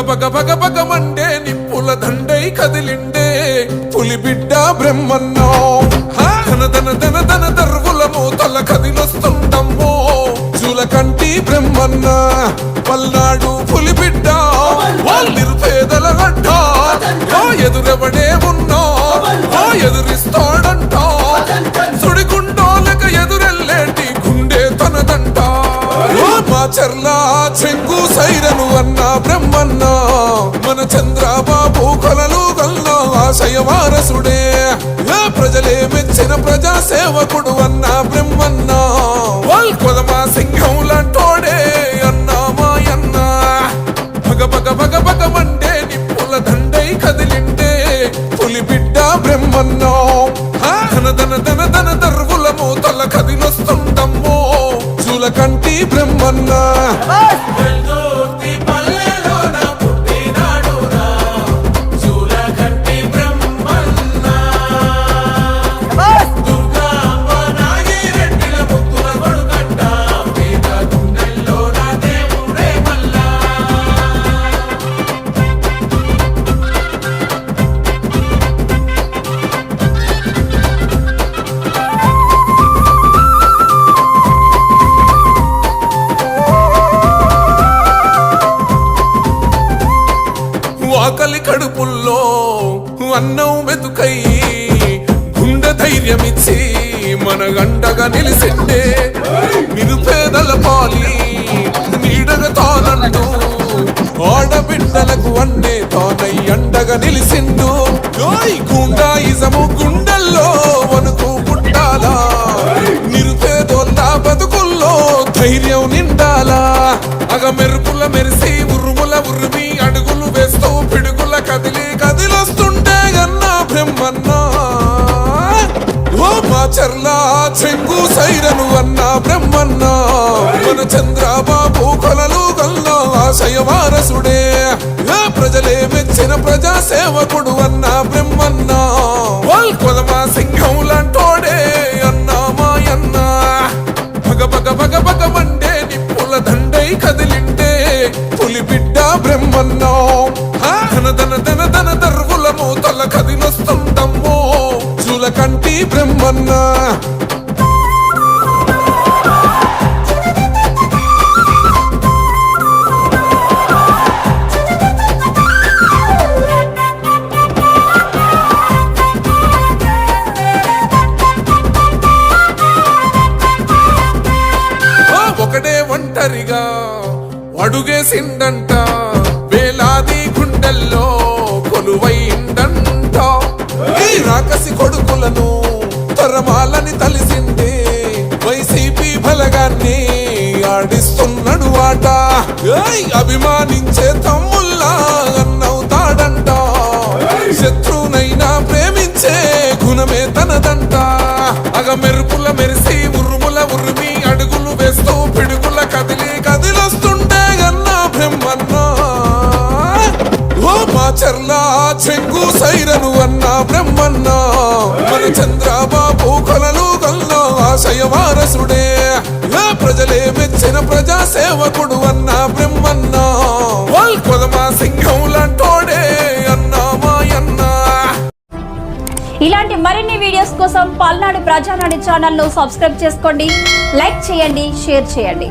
పగ పగ పగ మండే నిప్పుల దండై కదిలిండే. పులి బిడ్డ బ్రహ్మన్నో! ధన ధన ధన ధన దర్వుల మూతల కదిలొస్తుండమ్మో జూల కంటి బ్రహ్మన్న పల్నాడు పులి బిడ్డ నిరుపేదల గడ్డ ఎదురెవడే చర్లా చెంగు సైరను అన్న బ్రహ్మన్న. మన చంద్రబాబు కొలలు గల్ల ఆశయ వారసుడే. ప్రజలే మెచ్చిన ప్రజా సేవకుడు అన్న బ్రహ్మన్న. వాల్ కొదమా సింహం లాంటోడే అన్న మాయన్న. భగ భగ భగ భగ నిప్పుల దండై కదిలింటే పులి బిడ్డ బ్రహ్మన్నో. బ్రహ్మన్నా. ధైర్యమిచ్చి మన గంటగా నిలిసిండే నిరుపేదల పాలి నీడగా తానంటూ ఆడబిడ్డలకు అన్నే తానై అండగా నిలిసిండు. ఓయ్ గుండాయిజము గుండెల్లో వణుకు పుట్టాలా? నిరుపేదోళ్ళ బతుకుల్లో ధైర్యం నిండాలా? అగ మెరుపుల మెరిసి ఉరుముల ఉరిమి అడుగులు వేస్తూ పిడుగుల కదిలి చర్లా చెంగు సైరను అన్న బ్రహ్మన్న. మన చంద్రబాబు కొలలు గల్ల ఆశయ వారసుడే. ప్రజలే మెచ్చిన ప్రజా సేవకుడు అన్న బ్రహ్మ ఒంటరిగా అడుగేసిండంట వేలాది గుండెల్లో కొలువైండంట ఈ రాకసి కొడుకులను తరమాలని తలిసిందే. వైసీపీ బలగాన్ని ఆడిస్తున్నాడు ఆట. అభిమానించే తమ్ముల్లా అన్నవుతాడంట. శత్రువునైనా ప్రేమించే గుణమే తనదంట. అగ మెరుపుల మెరిసి సైరను అన్నా బ్రహ్మన్న. మన చంద్రబాబు కొలలు గల్ల ఆశయ వారసుడే. ఆ ప్రజలే మెచ్చిన ప్రజా సేవకుడు అన్న బ్రహ్మన్న. కొదమా సింహం లాంటోడే మాయన్న ఇలాంటి మరిన్ని వీడియోస్ కోసం పల్నాడు ప్రజానాడు ఛానల్ను సబ్స్క్రైబ్ చేసుకోండి లైక్ చేయండి షేర్ చేయండి.